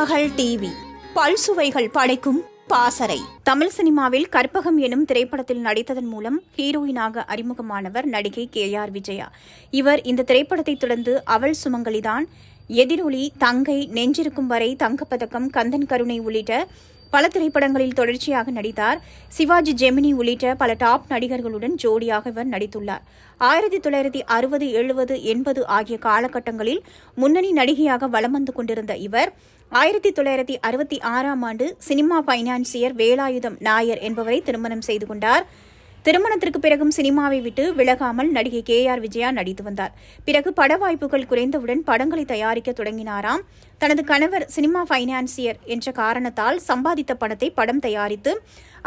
மகள் டிவி பல்சுவைகள் படைக்கும் பாசறை. தமிழ் சினிமாவில் கற்பகம் எனும் திரைப்படத்தில் நடித்ததன் மூலம் ஹீரோயினாக அறிமுகமானவர் நடிகை கே ஆர் விஜயா. இவர் இந்த திரைப்படத்தை தொடர்ந்து அவள் சுமங்கலிதான். எதிரொலி தங்கை நெஞ்சிருக்கும் வரை தங்கப்பதக்கம் கந்தன் கருணை உள்ளிட்ட பல திரைப்படங்களில் தொடர்ச்சியாக நடித்தார். சிவாஜி ஜெமினி உள்ளிட்ட பல டாப் நடிகர்களுடன் ஜோடியாக இவர் நடித்துள்ளார். ஆயிரத்தி தொள்ளாயிரத்தி அறுபது எழுபது எண்பது ஆகிய காலகட்டங்களில் முன்னணி நடிகையாக வலம் வந்து கொண்டிருந்த இவர் ஆயிரத்தி தொள்ளாயிரத்தி அறுபத்தி ஆறாம் ஆண்டு சினிமா பைனான்சியர் வேலாயுதம் நாயர் என்பவரை திருமணம் செய்து கொண்டார். திருமணத்திற்கு பிறகும் சினிமாவை விட்டு விலகாமல் நடிகை கே ஆர் விஜயா நடித்து வந்தார். பிறகு பட வாய்ப்புகள் குறைந்தவுடன் படங்களை தயாரிக்க தொடங்கினாராம். தனது கணவர் சினிமா ஃபைனான்சியர் என்ற காரணத்தால் சம்பாதித்த பணத்தை படம் தயாரித்து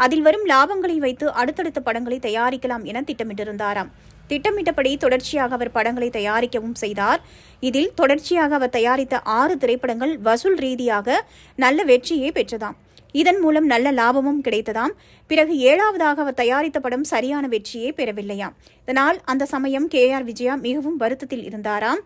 அதில் வரும் லாபங்களை வைத்து அடுத்தடுத்த படங்களை தயாரிக்கலாம் என திட்டமிட்டிருந்தாராம். திட்டமிட்டபடி தொடர்ச்சியாக அவர் படங்களை தயாரிக்கவும் செய்தார். இதில் தொடர்ச்சியாக அவர் தயாரித்த ஆறு திரைப்படங்கள் வசூல் ரீதியாக நல்ல வெற்றியை பெற்றதாம். இதன் மூலம் நல்ல லாபமும் கிடைத்ததாம். பிறகு ஏழாவதாக அவர் தயாரித்த படம் சரியான வெற்றியே பெறவில்லையாம். இதனால் அந்த சமயம் கே ஆர் விஜயா மிகவும் வருத்தத்தில் இருந்தாராம்.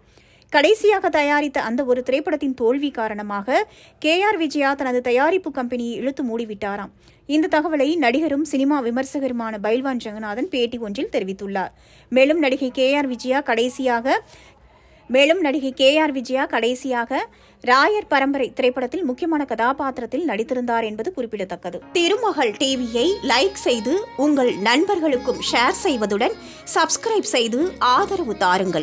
கடைசியாக தயாரித்த அந்த ஒரு திரைப்படத்தின் தோல்வி காரணமாக கே ஆர் விஜயா தனது தயாரிப்பு கம்பெனியை இழுத்து மூடிவிட்டாராம். இந்த தகவலை நடிகரும் சினிமா விமர்சகருமான பைல்வான் ஜெகநாதன் பேட்டி ஒன்றில் தெரிவித்துள்ளார். மேலும் நடிகை கே ஆர் விஜயா கடைசியாக மேலும் நடிகை கே ஆர் விஜயா கடைசியாக ராயர் பரம்பரை திரைப்படத்தில் முக்கியமான கதாபாத்திரத்தில் நடித்திருந்தார் என்பது குறிப்பிடத்தக்கது. திருமகள் டிவியை லைக் செய்து உங்கள் நண்பர்களுக்கும் ஷேர் செய்வதுடன் சப்ஸ்கிரைப் செய்து ஆதரவு தாருங்கள்.